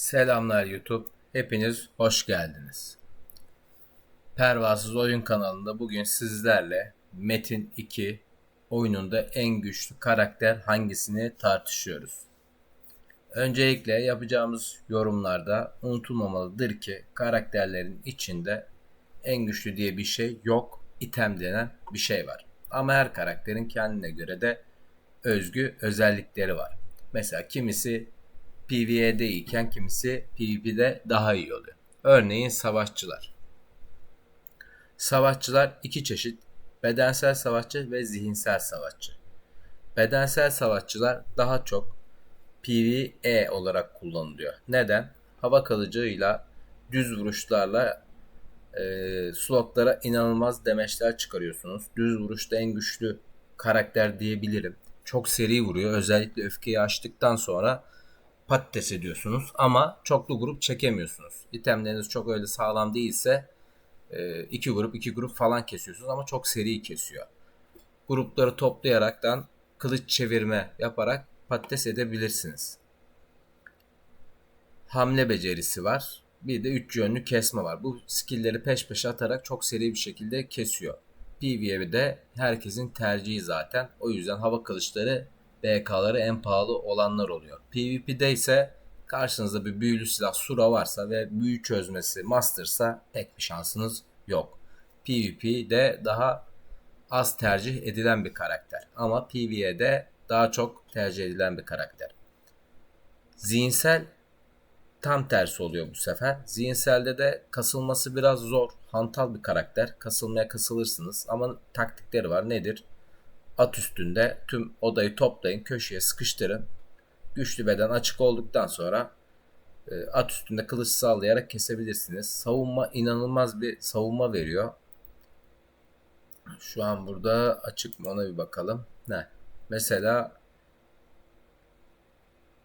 Selamlar YouTube. Hepiniz hoş geldiniz. Pervasız Oyun kanalında bugün sizlerle Metin 2 oyununda en güçlü karakter hangisini tartışıyoruz. Öncelikle yapacağımız yorumlarda unutulmamalıdır ki karakterlerin içinde en güçlü diye bir şey yok. item denen bir şey var. Ama her karakterin kendine göre de özgü özellikleri var. Mesela kimisi PvE'de iken kimisi PvP'de daha iyi oluyor. Örneğin savaşçılar. Savaşçılar iki çeşit. Bedensel savaşçı ve zihinsel savaşçı. Bedensel savaşçılar daha çok PvE olarak kullanılıyor. Neden? Hava kalıcıyla düz vuruşlarla e, slotlara inanılmaz demeçler çıkarıyorsunuz. Düz vuruşta en güçlü karakter diyebilirim. Çok seri vuruyor. Özellikle öfkeyi açtıktan sonra patates ediyorsunuz ama çoklu grup çekemiyorsunuz. İtemleriniz çok öyle sağlam değilse e, iki grup iki grup falan kesiyorsunuz ama çok seri kesiyor. Grupları toplayaraktan kılıç çevirme yaparak patates edebilirsiniz. Hamle becerisi var. Bir de üç yönlü kesme var. Bu skillleri peş peşe atarak çok seri bir şekilde kesiyor. PvE'de herkesin tercihi zaten. O yüzden hava kılıçları BK'ları en pahalı olanlar oluyor. PvP'de ise karşınızda bir büyülü silah Sura varsa ve büyü çözmesi Master'sa pek bir şansınız yok. PvP'de daha az tercih edilen bir karakter. Ama PvE'de daha çok tercih edilen bir karakter. Zihinsel tam tersi oluyor bu sefer. Zihinselde de kasılması biraz zor. Hantal bir karakter. Kasılmaya kasılırsınız ama taktikleri var. Nedir? At üstünde tüm odayı toplayın, köşeye sıkıştırın. Güçlü beden açık olduktan sonra e, at üstünde kılıç sallayarak kesebilirsiniz. Savunma inanılmaz bir savunma veriyor. Şu an burada açık mı ona bir bakalım. Ne? Mesela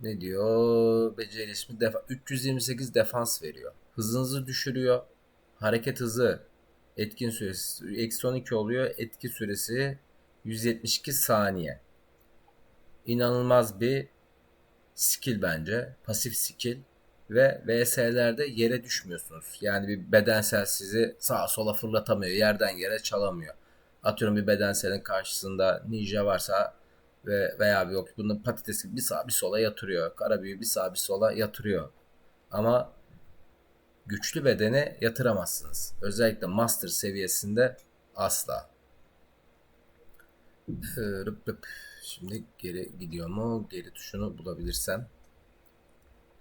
ne diyor? Beceri ismi defa 328 defans veriyor. Hızınızı düşürüyor. Hareket hızı etkin süresi eksi 12 oluyor. Etki süresi 172 saniye. İnanılmaz bir skill bence. Pasif skill. Ve VS'lerde yere düşmüyorsunuz. Yani bir bedensel sizi sağa sola fırlatamıyor. Yerden yere çalamıyor. Atıyorum bir bedenselin karşısında ninja varsa ve veya bir yok bunun patatesi bir sağa bir sola yatırıyor. Kara büyü bir sağa bir sola yatırıyor. Ama güçlü bedene yatıramazsınız. Özellikle master seviyesinde asla. Rıp rıp. Şimdi geri gidiyor mu? Geri tuşunu bulabilirsem.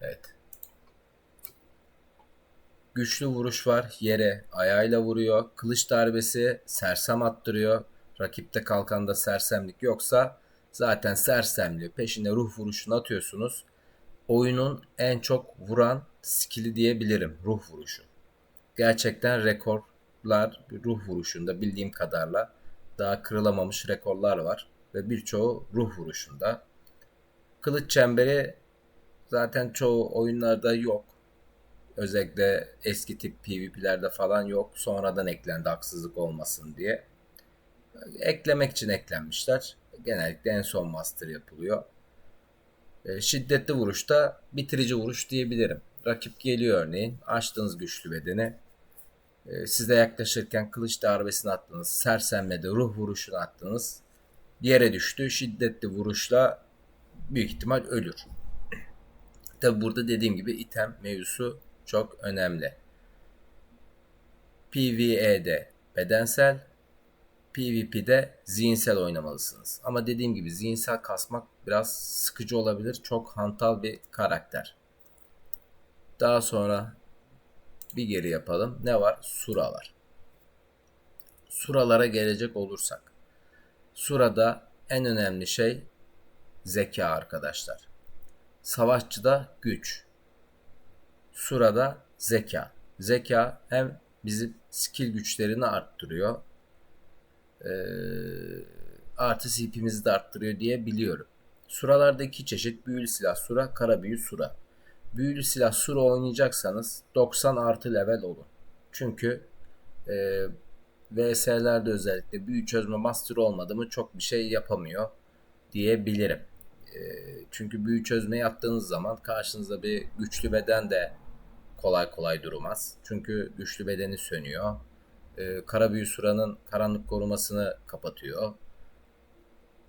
Evet. Güçlü vuruş var. Yere ayağıyla vuruyor. Kılıç darbesi sersem attırıyor. Rakipte kalkanda sersemlik yoksa zaten sersemli. Peşine ruh vuruşunu atıyorsunuz. Oyunun en çok vuran skill'i diyebilirim. Ruh vuruşu. Gerçekten rekorlar ruh vuruşunda bildiğim kadarla daha kırılamamış rekorlar var ve birçoğu ruh vuruşunda. Kılıç çemberi zaten çoğu oyunlarda yok. Özellikle eski tip PvP'lerde falan yok. Sonradan eklendi haksızlık olmasın diye. Eklemek için eklenmişler. Genellikle en son master yapılıyor. E, şiddetli vuruşta bitirici vuruş diyebilirim. Rakip geliyor örneğin. Açtığınız güçlü bedeni e, yaklaşırken kılıç darbesini attınız. Sersemledi ruh vuruşunu attınız. Yere düştü. Şiddetli vuruşla büyük ihtimal ölür. Tabi burada dediğim gibi item mevzusu çok önemli. PvE'de bedensel, PvP'de zihinsel oynamalısınız. Ama dediğim gibi zihinsel kasmak biraz sıkıcı olabilir. Çok hantal bir karakter. Daha sonra bir geri yapalım. Ne var? Sura var. Suralara gelecek olursak. Surada en önemli şey zeka arkadaşlar. Savaşçıda güç. Surada zeka. Zeka hem bizim skill güçlerini arttırıyor. Ee, artı CP'mizi de arttırıyor diye biliyorum. Suralarda iki çeşit büyülü silah sura, kara büyü sura büyülü silah sura oynayacaksanız 90 artı level olun. Çünkü e, VS'lerde özellikle büyü çözme master olmadı mı çok bir şey yapamıyor diyebilirim. E, çünkü büyü çözmeyi yaptığınız zaman karşınızda bir güçlü beden de kolay kolay durmaz. Çünkü güçlü bedeni sönüyor. E, kara büyü suranın karanlık korumasını kapatıyor.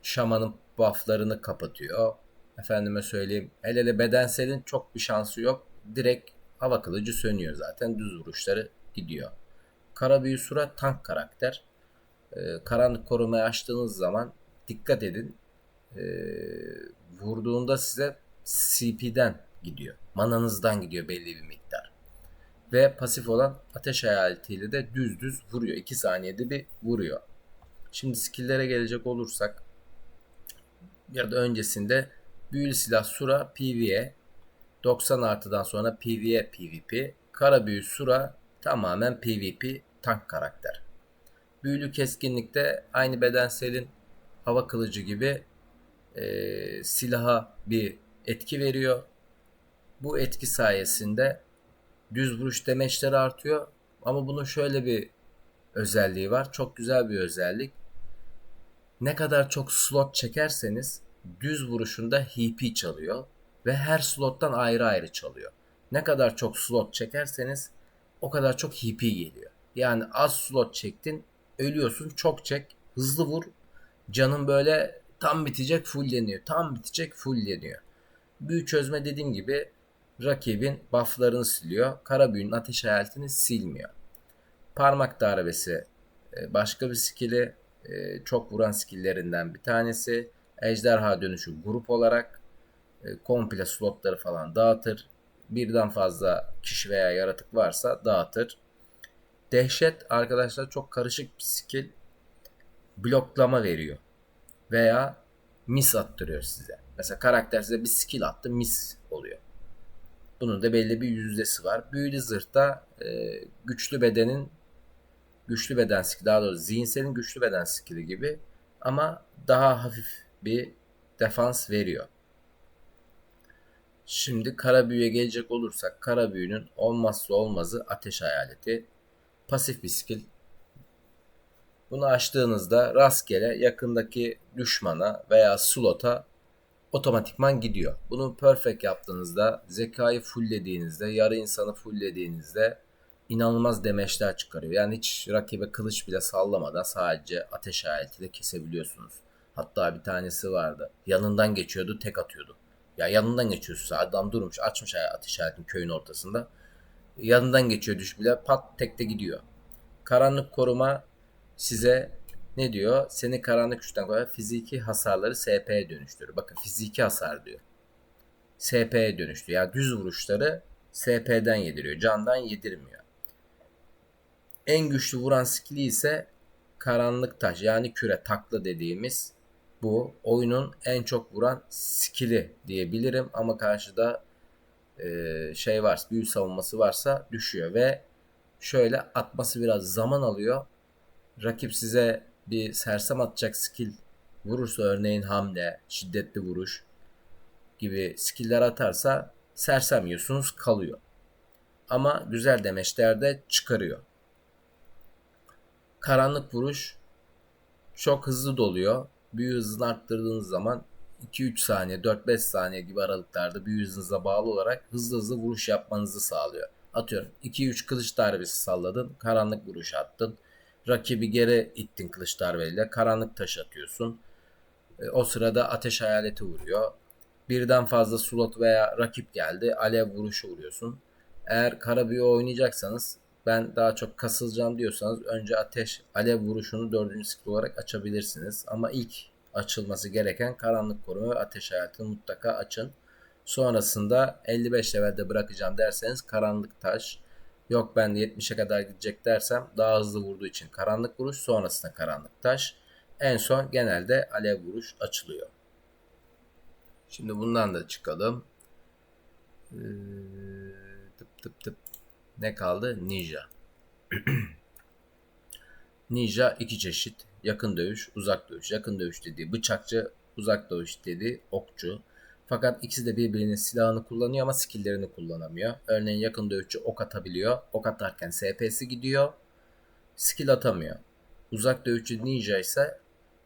Şamanın bufflarını kapatıyor. Efendime söyleyeyim. Hele hele bedenselin çok bir şansı yok. Direkt hava kılıcı sönüyor zaten. Düz vuruşları gidiyor. Kara büyü sura tank karakter. Ee, karanlık korumayı açtığınız zaman dikkat edin. Ee, vurduğunda size CP'den gidiyor. Mananızdan gidiyor belli bir miktar. Ve pasif olan ateş hayaletiyle de düz düz vuruyor. 2 saniyede bir vuruyor. Şimdi skill'lere gelecek olursak ya da öncesinde büyülü silah sura PvE 90 artıdan sonra PvE PvP kara büyü sura tamamen PvP tank karakter. Büyülü keskinlikte aynı bedenselin hava kılıcı gibi e, silaha bir etki veriyor. Bu etki sayesinde düz vuruş demeçleri artıyor. Ama bunun şöyle bir özelliği var. Çok güzel bir özellik. Ne kadar çok slot çekerseniz düz vuruşunda HP çalıyor ve her slottan ayrı ayrı çalıyor. Ne kadar çok slot çekerseniz o kadar çok HP geliyor. Yani az slot çektin ölüyorsun çok çek hızlı vur canın böyle tam bitecek fulleniyor. Tam bitecek fulleniyor. Büyü çözme dediğim gibi rakibin bufflarını siliyor. Kara büyünün ateş hayaletini silmiyor. Parmak darbesi e, başka bir skill'i e, çok vuran skill'lerinden bir tanesi. Ejderha dönüşü grup olarak e, komple slotları falan dağıtır. Birden fazla kişi veya yaratık varsa dağıtır. Dehşet arkadaşlar çok karışık bir skill. Bloklama veriyor. Veya mis attırıyor size. Mesela karakter size bir skill attı mis oluyor. Bunun da belli bir yüzdesi var. Büyülü zırhta e, güçlü bedenin güçlü beden skilli daha doğrusu zihinselin güçlü beden skilli gibi ama daha hafif bir defans veriyor. Şimdi kara büyüye gelecek olursak kara büyünün olmazsa olmazı ateş hayaleti. Pasif bir skill. Bunu açtığınızda rastgele yakındaki düşmana veya slota otomatikman gidiyor. Bunu perfect yaptığınızda, zekayı fulllediğinizde, yarı insanı fulllediğinizde inanılmaz demeçler çıkarıyor. Yani hiç rakibe kılıç bile sallamadan sadece ateş ayetiyle kesebiliyorsunuz. Hatta bir tanesi vardı. Yanından geçiyordu, tek atıyordu. Ya yanından geçiyorsun. Adam durmuş, açmış ateş aletini köyün ortasında. Yanından geçiyor düş bile pat tekte gidiyor. Karanlık koruma size ne diyor? Seni karanlık güçten koyar fiziki hasarları SP'ye dönüştürüyor. Bakın fiziki hasar diyor. SP'ye dönüştürüyor. Yani düz vuruşları SP'den yediriyor. Candan yedirmiyor. En güçlü vuran skill'i ise karanlık taş yani küre takla dediğimiz bu oyunun en çok vuran skill'i diyebilirim ama karşıda e, şey var büyü savunması varsa düşüyor ve şöyle atması biraz zaman alıyor. Rakip size bir sersem atacak skill vurursa örneğin hamle, şiddetli vuruş gibi skill'ler atarsa sersem yiyorsunuz kalıyor. Ama güzel demeçlerde çıkarıyor. Karanlık vuruş çok hızlı doluyor. Büyü hızını arttırdığınız zaman 2-3 saniye, 4-5 saniye gibi aralıklarda büyü hızınıza bağlı olarak hızlı hızlı vuruş yapmanızı sağlıyor. Atıyorum 2-3 kılıç darbesi salladın, karanlık vuruş attın. Rakibi geri ittin kılıç darbeyle, karanlık taş atıyorsun. E, o sırada ateş hayaleti vuruyor. Birden fazla slot veya rakip geldi, alev vuruşu vuruyorsun. Eğer kara büyü oynayacaksanız ben daha çok kasılacağım diyorsanız önce ateş alev vuruşunu dördüncü skill olarak açabilirsiniz. Ama ilk açılması gereken karanlık koruma ve ateş hayatını mutlaka açın. Sonrasında 55 levelde bırakacağım derseniz karanlık taş. Yok ben de 70'e kadar gidecek dersem daha hızlı vurduğu için karanlık vuruş sonrasında karanlık taş. En son genelde alev vuruş açılıyor. Şimdi bundan da çıkalım. Ee, tıp tıp tıp. Ne kaldı? Ninja. Ninja iki çeşit. Yakın dövüş, uzak dövüş. Yakın dövüş dediği bıçakçı, uzak dövüş dediği okçu. Fakat ikisi de birbirinin silahını kullanıyor ama skilllerini kullanamıyor. Örneğin yakın dövüşçü ok atabiliyor. Ok atarken SP'si gidiyor. Skill atamıyor. Uzak dövüşçü ninja ise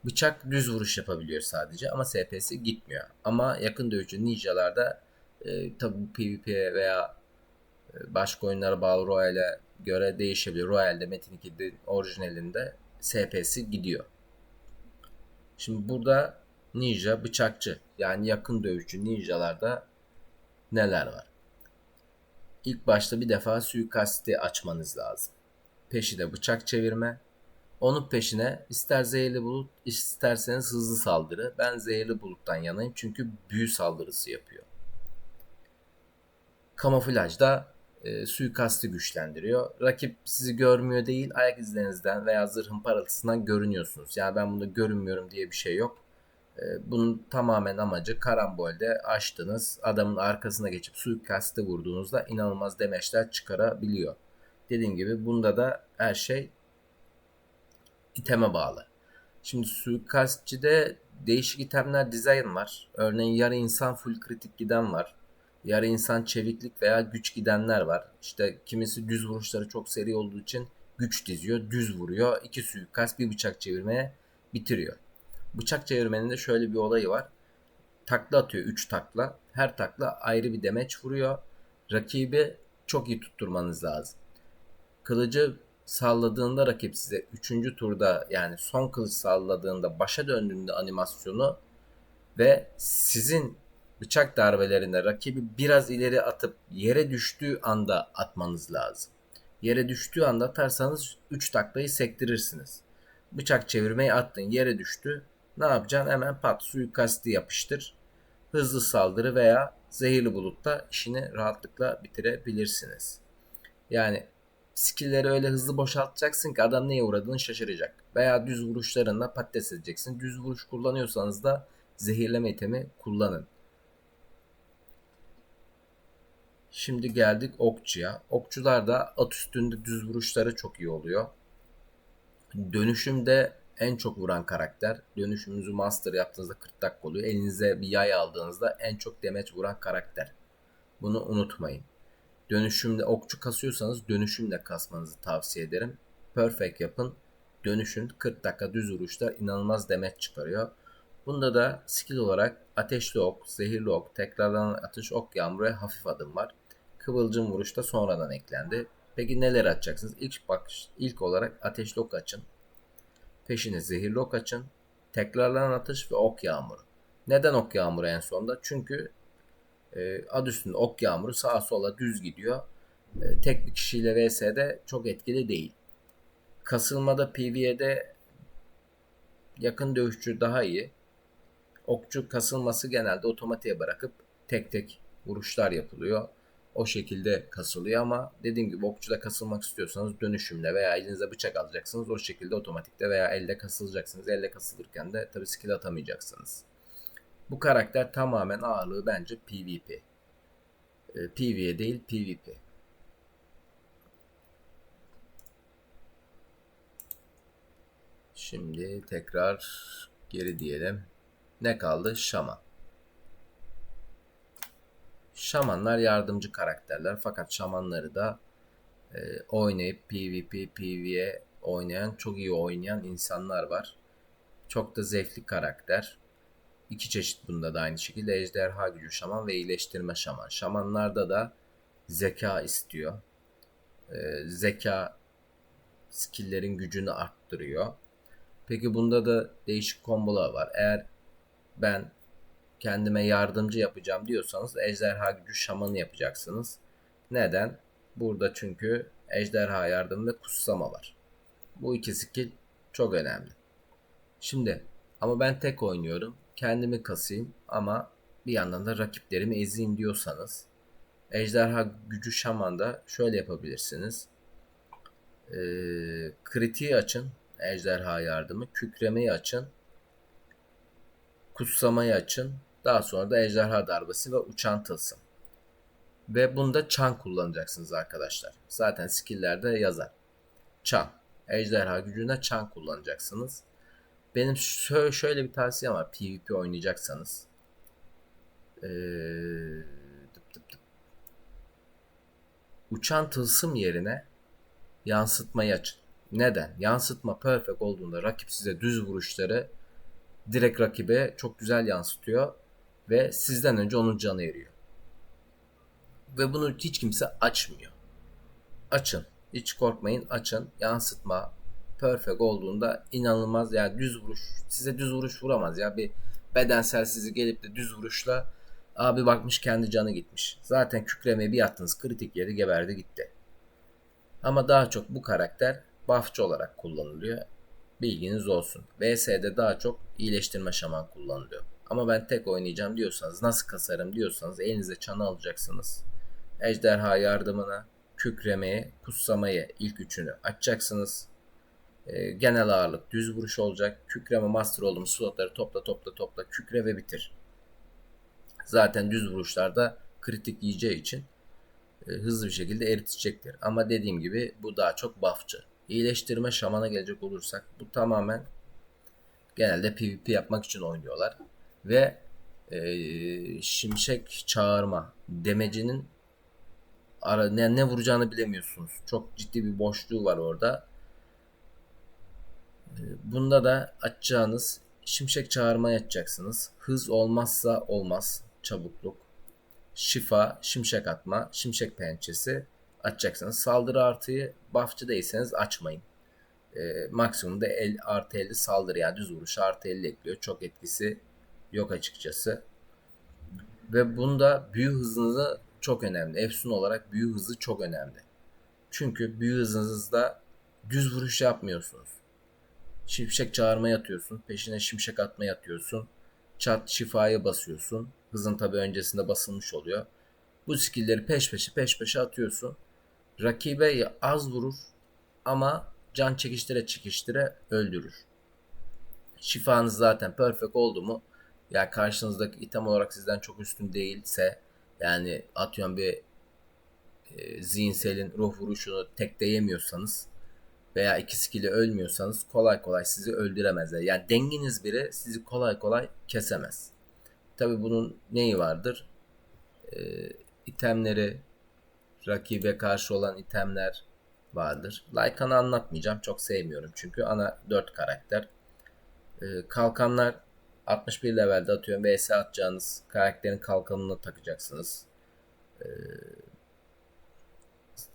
Bıçak düz vuruş yapabiliyor sadece ama SP'si gitmiyor. Ama yakın dövüşçü ninjalarda e, tabi PvP veya başka oyunlara bağlı Royale'e göre değişebilir. Royale'de Metin 2'de orijinalinde SP'si gidiyor. Şimdi burada ninja bıçakçı yani yakın dövüşçü ninjalarda neler var? İlk başta bir defa suikasti açmanız lazım. Peşine bıçak çevirme. Onun peşine ister zehirli bulut isterseniz hızlı saldırı. Ben zehirli buluttan yanayım çünkü büyü saldırısı yapıyor. Kamuflaj da e, suikastı güçlendiriyor. Rakip sizi görmüyor değil ayak izlerinizden veya zırhın parıltısından görünüyorsunuz. Yani ben bunu görünmüyorum diye bir şey yok. E, bunun tamamen amacı karambolde açtınız. Adamın arkasına geçip suikastı vurduğunuzda inanılmaz demeçler çıkarabiliyor. Dediğim gibi bunda da her şey iteme bağlı. Şimdi suikastçide değişik itemler dizayn var. Örneğin yarı insan full kritik giden var. Yarı insan çeviklik veya güç gidenler var. İşte kimisi düz vuruşları çok seri olduğu için güç diziyor, düz vuruyor. iki suikast bir bıçak çevirmeye bitiriyor. Bıçak çevirmenin de şöyle bir olayı var. Takla atıyor 3 takla. Her takla ayrı bir demeç vuruyor. Rakibi çok iyi tutturmanız lazım. Kılıcı salladığında rakip size 3. turda yani son kılıç salladığında başa döndüğünde animasyonu ve sizin bıçak darbelerinde rakibi biraz ileri atıp yere düştüğü anda atmanız lazım. Yere düştüğü anda atarsanız 3 taklayı sektirirsiniz. Bıçak çevirmeyi attın yere düştü. Ne yapacaksın? Hemen pat suikasti yapıştır. Hızlı saldırı veya zehirli bulutta işini rahatlıkla bitirebilirsiniz. Yani skill'leri öyle hızlı boşaltacaksın ki adam neye uğradığını şaşıracak. Veya düz vuruşlarında patates edeceksin. Düz vuruş kullanıyorsanız da zehirleme itemi kullanın. Şimdi geldik okçuya. Okçular da at üstünde düz vuruşları çok iyi oluyor. Dönüşümde en çok vuran karakter. Dönüşümünüzü master yaptığınızda 40 dakika oluyor. Elinize bir yay aldığınızda en çok demet vuran karakter. Bunu unutmayın. Dönüşümde okçu kasıyorsanız dönüşümle kasmanızı tavsiye ederim. Perfect yapın. Dönüşün 40 dakika düz vuruşlar inanılmaz demet çıkarıyor. Bunda da skill olarak ateşli ok, zehirli ok, tekrarlanan atış ok yağmuru hafif adım var. Kıvılcım vuruş da sonradan eklendi. Peki neler açacaksınız? İlk bak ilk olarak ateşli ok açın. Peşine zehirli ok açın. Tekrarlanan atış ve ok yağmuru. Neden ok yağmuru en sonda? Çünkü e, ad üstünde ok yağmuru sağa sola düz gidiyor. E, tek bir kişiyle vs'de çok etkili değil. Kasılmada PvE'de yakın dövüşçü daha iyi. Okçu kasılması genelde otomatiğe bırakıp tek tek vuruşlar yapılıyor. O şekilde kasılıyor ama dediğim gibi okçuda kasılmak istiyorsanız dönüşümle veya elinize bıçak alacaksınız. O şekilde otomatikte veya elde kasılacaksınız. Elle kasılırken de tabi skill atamayacaksınız. Bu karakter tamamen ağırlığı bence PvP. E, PvE değil PvP. Şimdi tekrar geri diyelim. Ne kaldı? Şaman. Şamanlar yardımcı karakterler fakat şamanları da e, oynayıp PvP, PvE oynayan, çok iyi oynayan insanlar var. Çok da zevkli karakter. İki çeşit bunda da aynı şekilde ejderha gücü şaman ve iyileştirme şaman. Şamanlarda da zeka istiyor. Ee, zeka skill'lerin gücünü arttırıyor. Peki bunda da değişik kombolar var. Eğer ben kendime yardımcı yapacağım diyorsanız ejderha gücü şamanı yapacaksınız. Neden? Burada çünkü ejderha yardımı ve kutsama var. Bu iki skill çok önemli. Şimdi ama ben tek oynuyorum kendimi kasayım ama bir yandan da rakiplerimi ezeyim diyorsanız ejderha gücü şamanda şöyle yapabilirsiniz. Ee, kritiği açın. Ejderha yardımı. Kükremeyi açın. Kutsamayı açın. Daha sonra da ejderha darbesi ve uçan tılsım. Ve bunda çan kullanacaksınız arkadaşlar. Zaten skill'lerde yazar. Çan. Ejderha gücüne çan kullanacaksınız. Benim şöyle bir tavsiyem var PvP oynayacaksanız. Ee, dıp dıp dıp. Uçan tılsım yerine yansıtmayı açın. Neden? Yansıtma perfect olduğunda rakip size düz vuruşları direkt rakibe çok güzel yansıtıyor ve sizden önce onun canı eriyor. Ve bunu hiç kimse açmıyor. Açın. Hiç korkmayın açın. Yansıtma perfect olduğunda inanılmaz yani düz vuruş size düz vuruş vuramaz ya bir bedensel sizi gelip de düz vuruşla abi bakmış kendi canı gitmiş. Zaten kükremeye bir attınız kritik yeri geberdi gitti. Ama daha çok bu karakter buffçı olarak kullanılıyor. Bilginiz olsun. VS'de daha çok iyileştirme şaman kullanılıyor. Ama ben tek oynayacağım diyorsanız, nasıl kasarım diyorsanız elinize çanı alacaksınız. Ejderha yardımına, kükremeye, kutsamayı ilk üçünü açacaksınız. E, genel ağırlık düz vuruş olacak. Kükreme master oldum slotları topla topla topla kükre ve bitir. Zaten düz vuruşlarda kritik yiyeceği için e, hızlı bir şekilde eritecektir. Ama dediğim gibi bu daha çok buffçı. İyileştirme şamana gelecek olursak bu tamamen genelde PvP yapmak için oynuyorlar. Ve e, şimşek çağırma demecinin ara, ne, ne vuracağını bilemiyorsunuz. Çok ciddi bir boşluğu var orada. E, bunda da açacağınız şimşek çağırma açacaksınız. Hız olmazsa olmaz. Çabukluk. Şifa, şimşek atma, şimşek pençesi açacaksınız. Saldırı artıyı buffçı değilseniz açmayın. E, maksimumda el, artı 50 saldırı yani düz vuruş artı 50 ekliyor. Çok etkisi yok açıkçası. Ve bunda büyü hızınızı çok önemli. Efsun olarak büyü hızı çok önemli. Çünkü büyü hızınızda düz vuruş yapmıyorsunuz. Şimşek çağırmaya atıyorsun. Peşine şimşek atmaya atıyorsun. Çat şifaya basıyorsun. Hızın tabi öncesinde basılmış oluyor. Bu skillleri peş peşe peş peşe atıyorsun. Rakibe az vurur ama can çekiştire çekiştire öldürür. Şifanız zaten perfect oldu mu ya karşınızdaki item olarak sizden çok üstün değilse yani atıyorum bir e, zihinselin ruh vuruşunu tek yemiyorsanız veya iki skill'i ölmüyorsanız kolay kolay sizi öldüremezler. Yani denginiz biri sizi kolay kolay kesemez. Tabi bunun neyi vardır? E, itemleri, rakibe karşı olan itemler vardır. Lycan'ı anlatmayacağım. Çok sevmiyorum çünkü ana 4 karakter. E, kalkanlar 61 levelde atıyorum VS atacağınız karakterin kalkanını takacaksınız. Ee,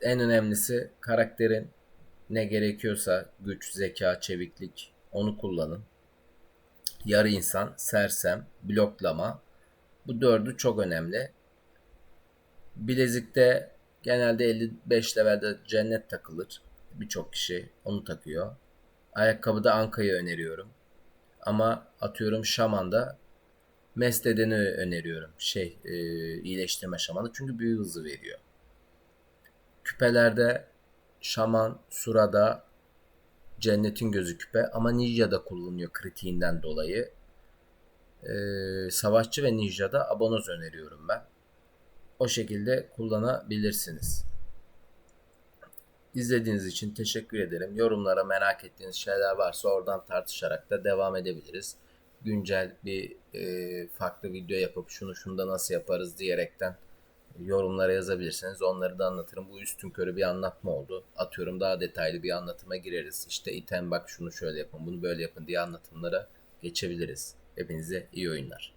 en önemlisi karakterin ne gerekiyorsa güç, zeka, çeviklik onu kullanın. Yarı insan, sersem, bloklama bu dördü çok önemli. Bilezikte genelde 55 levelde cennet takılır. Birçok kişi onu takıyor. Ayakkabıda Anka'yı öneriyorum. Ama atıyorum şamanda Mesledeni öneriyorum. Şey e, iyileştirme şamanı. Çünkü büyü hızı veriyor. Küpelerde şaman, surada cennetin gözü küpe ama ninja'da kullanılıyor kritiğinden dolayı. Ee, savaşçı ve ninja'da abonoz öneriyorum ben. O şekilde kullanabilirsiniz. İzlediğiniz için teşekkür ederim. Yorumlara merak ettiğiniz şeyler varsa oradan tartışarak da devam edebiliriz. Güncel bir e, farklı video yapıp şunu şunu da nasıl yaparız diyerekten yorumlara yazabilirseniz onları da anlatırım. Bu üstün körü bir anlatma oldu. Atıyorum daha detaylı bir anlatıma gireriz. İşte item bak şunu şöyle yapın bunu böyle yapın diye anlatımlara geçebiliriz. Hepinize iyi oyunlar.